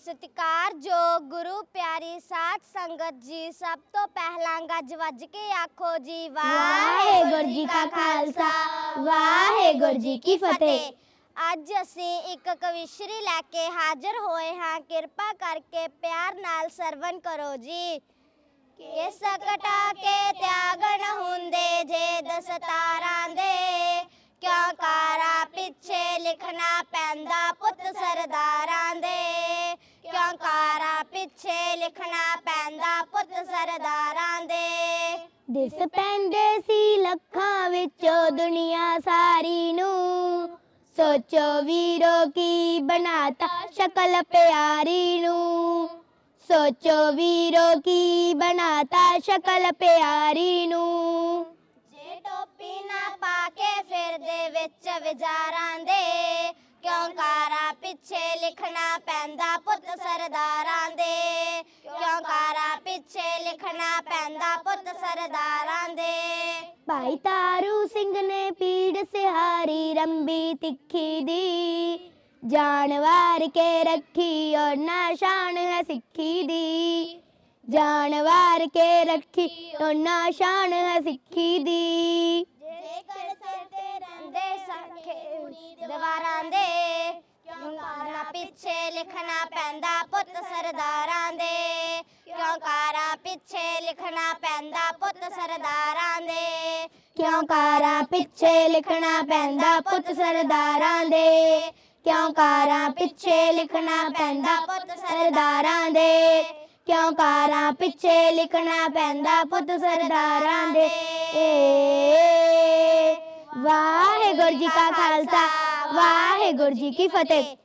ਸਤਿਕਾਰਯੋਗ ਗੁਰੂ ਪਿਆਰੀ ਸਾਧ ਸੰਗਤ ਜੀ ਸਭ ਤੋਂ ਪਹਿਲਾਂ ਗੱਜ ਵੱਜ ਕੇ ਆਖੋ ਜੀ ਵਾਹਿਗੁਰੂ ਜੀ ਕਾ ਖਾਲਸਾ ਵਾਹਿਗੁਰੂ ਜੀ ਕੀ ਫਤਿਹ ਅੱਜ ਅਸੀਂ ਇੱਕ ਕਵਿਸ਼ਰੀ ਲੈ ਕੇ ਹਾਜ਼ਰ ਹੋਏ ਹਾਂ ਕਿਰਪਾ ਕਰਕੇ ਪਿਆਰ ਨਾਲ ਸਰਵਨ ਕਰੋ ਜੀ ਕਿਸ ਕਟਾ ਕੇ ਤਿਆਗਣ ਹੁੰਦੇ ਜੇ ਦਸਤਾਰਾਂ ਦੇ ਕਿਉਂ ਕਾਰਾ ਪਿੱਛੇ ਲਿਖਣਾ ਪੈਂਦਾ ਪੁੱਤ ਸਰਦਾਰਾਂ ਦੇ ਕਿਉਂ ਕਾਰਾ ਪਿੱਛੇ ਲਿਖਣਾ ਪੈਂਦਾ ਪੁੱਤ ਸਰਦਾਰਾਂ ਦੇ। ਦਿਸ ਪੈਂਦੇ ਸੀ ਲੱਖਾਂ ਵਿੱਚੋਂ ਦੁਨੀਆ ਸਾਰੀ ਨੂੰ। ਸੋਚੋ ਵੀਰੋ ਕੀ ਬਣਾਤਾ ਸ਼ਕਲ ਪਿਆਰੀ ਨੂੰ। ਸੋਚੋ ਵੀਰੋ ਕੀ ਬਣਾਤਾ ਸ਼ਕਲ ਪਿਆਰੀ ਨੂੰ। ਜੇ ਟੋਪੀ ਨਾ ਪਾ ਕੇ ਫਿਰਦੇ ਵਿੱਚ ਵਿਚਾਰਾਂ ਦੇ ਕਿਉਂ ਕਾਰਾ ਪਿੱਛੇ ਲਿਖਣਾ ਪੈਂਦਾ ਪੁੱਤ ਸਰਦਾਰਾਂ ਦੇ। ਕਿਉਂ ਕਾਰਾ ਪਿੱਛੇ ਲਿਖਣਾ ਪੈਂਦਾ ਪੁੱਤ ਸਰਦਾਰਾਂ ਦੇ। ਭਾਈ ਤਾਰੂ ਸਿੰਘ ਨੇ ਪੀੜ ਸਿਹਾਰੀ ਰੰਬੀ ਤਿੱਖੀ ਦੀ। ਜਾਨਵਾਰ ਕੇ ਰੱਖੀ ਔਰ ਨਾ ਸ਼ਾਨ ਹੈ ਸਿੱਖੀ ਦੀ। ਜਾਨਵਾਰ ਕੇ ਰੱਖੀ ਔਰ ਨਾ ਸ਼ਾਨ ਹੈ ਸਿੱਖੀ ਦੀ। ਪਿੱਛੇ ਲਿਖਣਾ ਪੈਂਦਾ ਪੁੱਤ ਸਰਦਾਰਾਂ ਦੇ। ਕਿਉਂ ਕਾਰਾਂ ਪਿੱਛੇ ਲਿਖਣਾ ਪੈਂਦਾ ਪੁੱਤ ਸਰਦਾਰਾਂ ਦੇ। ਕਿਉਂ ਕਾਰਾਂ ਪਿੱਛੇ ਲਿਖਣਾ ਪੈਂਦਾ ਪੁੱਤ ਸਰਦਾਰਾਂ ਦੇ। ਕਿਉਂ ਕਾਰਾਂ ਪਿੱਛੇ ਲਿਖਣਾ ਪੈਂਦਾ ਪੁੱਤ ਸਰਦਾਰਾਂ ਦੇ। ਕਿਉਂ ਕਾਰਾਂ ਪਿੱਛੇ ਲਿਖਣਾ ਪੈਂਦਾ ਪੁੱਤ ਸਰਦਾਰਾਂ ਦੇ। ਵਾਹਿਗੁਰੂ ਜੀ ਕਾ ਖਾਲਸਾ, ਵਾਹਿਗੁਰੂ ਜੀ ਕੀ ਫਤਿਹ।